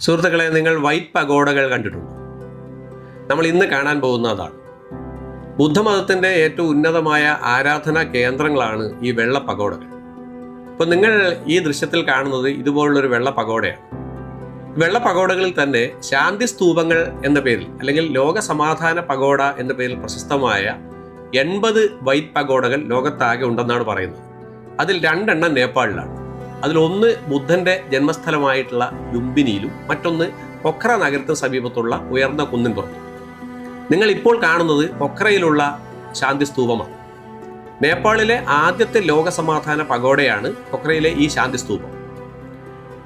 സുഹൃത്തുക്കളെ നിങ്ങൾ വൈറ്റ് പഗോഡകൾ കണ്ടിട്ടുണ്ടോ? നമ്മൾ ഇന്ന് കാണാൻ പോകുന്ന അതാണ്. ബുദ്ധമതത്തിന്റെ ഏറ്റവും ഉന്നതമായ ആരാധനാ കേന്ദ്രങ്ങളാണ് ഈ വെള്ള പഗോഡകൾ. ഇപ്പോൾ നിങ്ങൾ ഈ ദൃശ്യത്തിൽ കാണുന്നത് ഇതുപോലുള്ളൊരു വെള്ള പഗോഡയാണ്. വെള്ള പഗോഡകളിൽ തന്നെ ശാന്തി സ്തൂപങ്ങൾ എന്ന പേരിൽ അല്ലെങ്കിൽ ലോക സമാധാന പഗോഡ എന്ന പേരിൽ പ്രശസ്തമായ എൺപത് വൈറ്റ് പഗോഡകൾ ലോകത്താകെ ഉണ്ടെന്നാണ് പറയുന്നത്. അതിൽ രണ്ടെണ്ണം നേപ്പാളിലാണ്. അതിലൊന്ന് ബുദ്ധന്റെ ജന്മസ്ഥലമായിട്ടുള്ള ലുംബിനിയിലും മറ്റൊന്ന് പൊഖ്ര നഗരത്തിന് സമീപത്തുള്ള ഉയർന്ന കുന്നിൻ പുറത്തും നിങ്ങൾ ഇപ്പോൾ കാണുന്നത് പൊഖ്രയിലുള്ള ശാന്തി സ്തൂപമാണ് നേപ്പാളിലെ ആദ്യത്തെ ലോകസമാധാന പഗോഡയാണ് പൊഖ്രയിലെ ഈ ശാന്തി സ്തൂപം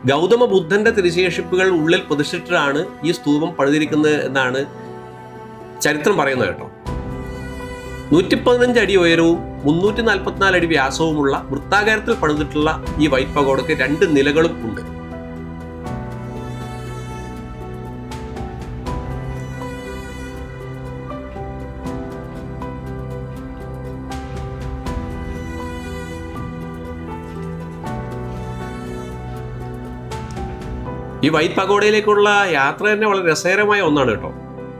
ഗൗതമ ബുദ്ധന്റെ തിരുശേഷിപ്പുകൾ ഉള്ളിൽ പ്രതിഷ്ഠിച്ചിട്ടാണ് ഈ സ്തൂപം പണിതിരിക്കുന്നത് എന്നാണ് ചരിത്രം പറയുന്നത് കേട്ടോ. നൂറ്റി പതിനഞ്ച് അടി ഉയരവും മുന്നൂറ്റി നാൽപ്പത്തിനാല് അടി വ്യാസവുമുള്ള വൃത്താകാരത്തിൽ പണിതിട്ടുള്ള ഈ വൈറ്റ് പഗോഡയ്ക്ക് രണ്ട് നിലകളും ഉണ്ട്. ഈ വൈറ്റ് പഗോഡയിലേക്കുള്ള യാത്ര തന്നെ വളരെ രസകരമായ ഒന്നാണ് കേട്ടോ.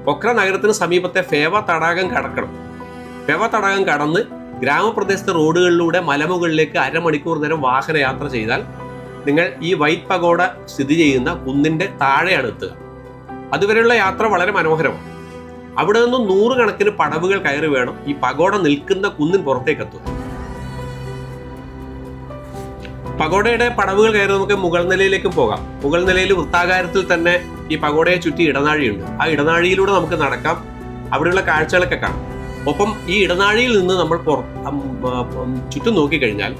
പൊക്ര നഗരത്തിന് സമീപത്തെ ഫേവ തടാകം കടക്കണം. ഫേവ തടാകം കടന്ന് ഗ്രാമപ്രദേശത്തെ റോഡുകളിലൂടെ മലമുകളിലേക്ക് അരമണിക്കൂർ നേരം വാഹന യാത്ര ചെയ്താൽ നിങ്ങൾ ഈ വൈറ്റ് പഗോഡ സ്ഥിതി ചെയ്യുന്ന കുന്നിന്റെ താഴെയാണ് എത്തുക. അതുവരെയുള്ള യാത്ര വളരെ മനോഹരമാണ്. അവിടെ നിന്നും നൂറുകണക്കിന് പടവുകൾ കയറി വേണം ഈ പഗോഡ നിൽക്കുന്ന കുന്നിൻ പുറത്തേക്ക് എത്തുക പഗോഡയുടെ പടവുകൾ കയറി നമുക്ക് മുകൾ നിലയിലേക്ക് പോകാം. മുകൾ നിലയിൽ വൃത്താകാരത്തിൽ തന്നെ ഈ പഗോഡയെ ചുറ്റി ഇടനാഴിയുണ്ട്. ആ ഇടനാഴിയിലൂടെ നമുക്ക് നടക്കാം. അവിടെയുള്ള കാഴ്ചകളൊക്കെ കാണാം. ഒപ്പം ഈ ഇടനാഴിയിൽ നിന്ന് നമ്മൾ ചുറ്റും നോക്കിക്കഴിഞ്ഞാൽ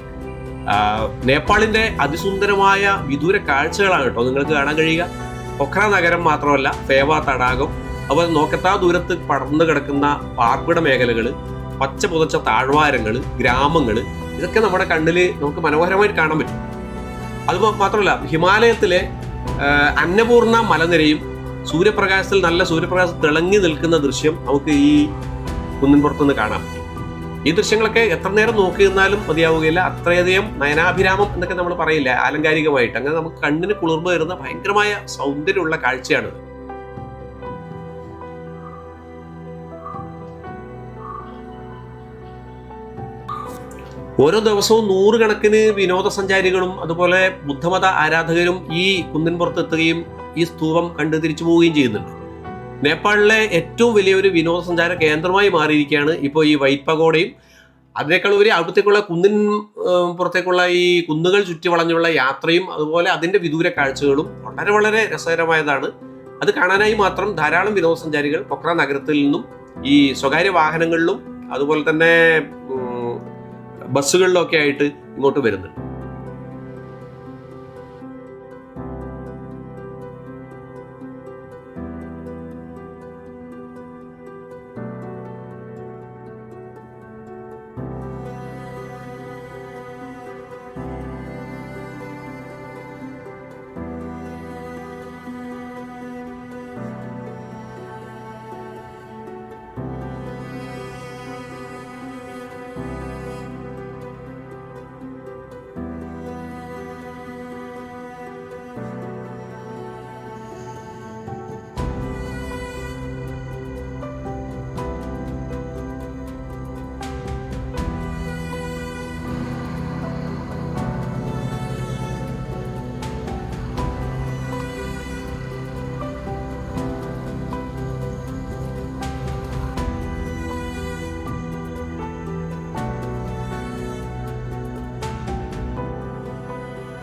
നേപ്പാളിന്റെ അതിസുന്ദരമായ വിദൂര കാഴ്ചകളാണ് കേട്ടോ നിങ്ങൾക്ക് കാണാൻ കഴിയുക. പൊഖ്ര നഗരം മാത്രമല്ല ഫേവ തടാകം അതുപോലെ നോക്കത്താ ദൂരത്ത് പടർന്നു കിടക്കുന്ന പാർപ്പിട മേഖലകൾ പച്ച പുതച്ച താഴ്വാരങ്ങൾ ഗ്രാമങ്ങൾ ഇതൊക്കെ നമ്മുടെ കണ്ണിൽ നമുക്ക് മനോഹരമായിട്ട് കാണാൻ പറ്റും. അത് മാത്രമല്ല ഹിമാലയത്തിലെ അന്നപൂർണ മലനിരയും സൂര്യപ്രകാശത്തിൽ നല്ല സൂര്യപ്രകാശം തിളങ്ങി നിൽക്കുന്ന ദൃശ്യം നമുക്ക് ഈ കുന്നിൻപുറത്തുനിന്ന് കാണാം. ഈ ദൃശ്യങ്ങളൊക്കെ എത്ര നേരം നോക്കി നിന്നാലും മതിയാവുകയില്ല. അത്രയധികം നയനാഭിരാമം എന്നൊക്കെ നമ്മൾ പറയില്ല. ആലങ്കാരികമായിട്ട്. അങ്ങനെ നമുക്ക് കണ്ണിന് കുളിർമ വരുന്ന ഭയങ്കരമായ സൗന്ദര്യമുള്ള കാഴ്ചയാണ് ഓരോ ദിവസവും നൂറുകണക്കിന് വിനോദസഞ്ചാരികളും അതുപോലെ ബുദ്ധമത ആരാധകരും ഈ കുന്നിൻപുറത്ത് എത്തുകയും ഈ സ്തൂപം കണ്ടു തിരിച്ചു പോവുകയും ചെയ്യുന്നുണ്ട്. നേപ്പാളിലെ ഏറ്റവും വലിയൊരു വിനോദസഞ്ചാര കേന്ദ്രമായി മാറിയിരിക്കുകയാണ് ഇപ്പോൾ ഈ വൈറ്റ് പഗോഡയും. അതിനേക്കാൾ ഉപരി അവിടത്തേക്കുള്ള കുന്നിൻ പുറത്തേക്കുള്ള ഈ കുന്നുകൾ ചുറ്റി വളഞ്ഞുള്ള യാത്രയും അതുപോലെ അതിന്റെ വിദൂര കാഴ്ചകളും വളരെ വളരെ രസകരമായതാണ്. അത് കാണാനായി മാത്രം ധാരാളം വിനോദസഞ്ചാരികൾ പൊക്ര നഗരത്തിൽ നിന്നും ഈ സ്വകാര്യ വാഹനങ്ങളിലും അതുപോലെ തന്നെ ബസ്സുകളിലൊക്കെ ആയിട്ട് ഇങ്ങോട്ട് വരുന്നുണ്ട്.